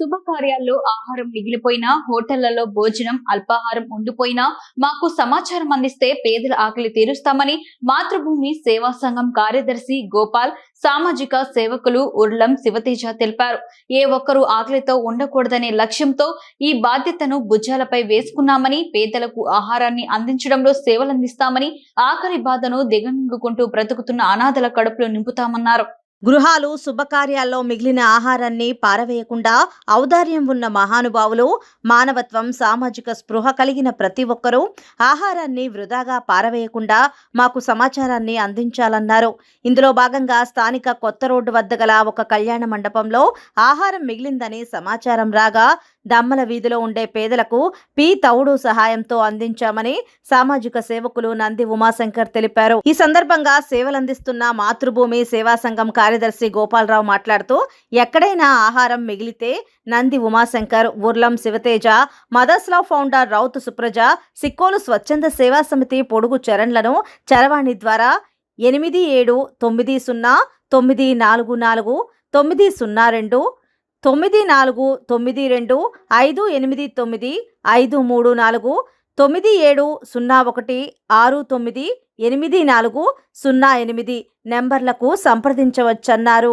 శుభకార్యాల్లో ఆహారం మిగిలిపోయినా హోటళ్ళలో భోజనం అల్పాహారం ఉండిపోయినా మాకు సమాచారం అందిస్తే పేదల ఆకలి తీరుస్తామని మాతృభూమి సేవా సంఘం కార్యదర్శి గోపాల్ సామాజిక సేవకులు ఉర్లం శివతేజ తెలిపారు. ఏ ఒక్కరూ ఆకలితో ఉండకూడదనే లక్ష్యంతో ఈ బాధ్యతను భుజాలపై వేసుకున్నామని పేదలకు ఆహారాన్ని అందించడంలో సేవలందిస్తామని ఆకలి బాధను దిగమింగుకుంటూ బ్రతుకుతున్న అనాథల కడుపులు నింపుతామన్నారు. గృహాలు శుభకార్యాల్లో మిగిలిన ఆహారాన్ని పారవేయకుండా ఔదార్యం ఉన్న మహానుభావులు మానవత్వం సామాజిక స్పృహ కలిగిన ప్రతి ఒక్కరూ ఆహారాన్ని వృధాగా పారవేయకుండా మాకు సమాచారాన్ని అందించాలన్నారు. ఇందులో భాగంగా స్థానిక కొత్త రోడ్డు వద్ద గల ఒక కళ్యాణ మండపంలో ఆహారం మిగిలిందని సమాచారం రాగా దమ్మల వీధిలో ఉండే పేదలకు పి తౌడు సహాయంతో అందించామని సామాజిక సేవకులు నంది ఉమాశంకర్ తెలిపారు. ఈ సందర్భంగా సేవలందిస్తున్న మాతృభూమి సేవా సంఘం కార్యదర్శి గోపాలరావు మాట్లాడుతూ ఎక్కడైనా ఆహారం మిగిలితే నంది ఉమాశంకర్ ఉర్లం శివతేజ మదర్స్ ఫౌండర్ రౌత్ సుప్రజ సిక్కోలు స్వచ్ఛంద సేవా సమితి పొడుగు చరణ్లను చరవాణి ద్వారా ఎనిమిది ఏడు తొమ్మిది సున్నా తొమ్మిది నాలుగు నాలుగు తొమ్మిది సున్నా రెండు తొమ్మిది నాలుగు తొమ్మిది రెండు ఐదు ఎనిమిది తొమ్మిది ఐదు మూడు నాలుగు తొమ్మిది ఏడు సున్నా ఒకటి ఆరు తొమ్మిది ఎనిమిది నాలుగు సున్నా ఎనిమిది నెంబర్లకు సంప్రదించవచ్చన్నారు.